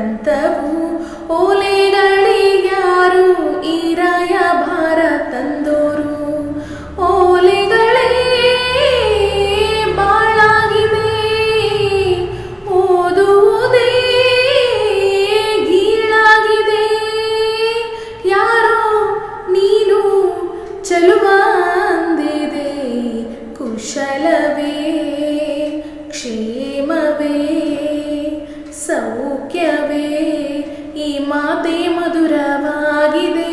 ದಂತವು ಓಲೆಗಳಿ ಯಾರು ಈರಾಯ ಭಾರ ತಂದೋರು. ಓಲೆಗಳೇ ಬಾಳಾಗಿದೆ ಓದುವುದೇ ಗೀಳಾಗಿದೆ. ಯಾರೋ ನೀನು ಚಲುವ ಅಂದಿದೆ ಕುಶಲವೇ, ಕ್ಷೇಮವೇ, ಸೌ ಮುಖ್ಯವೇ ಈ ಮಾತೆ ಮಧುರವಾಗಿದೆ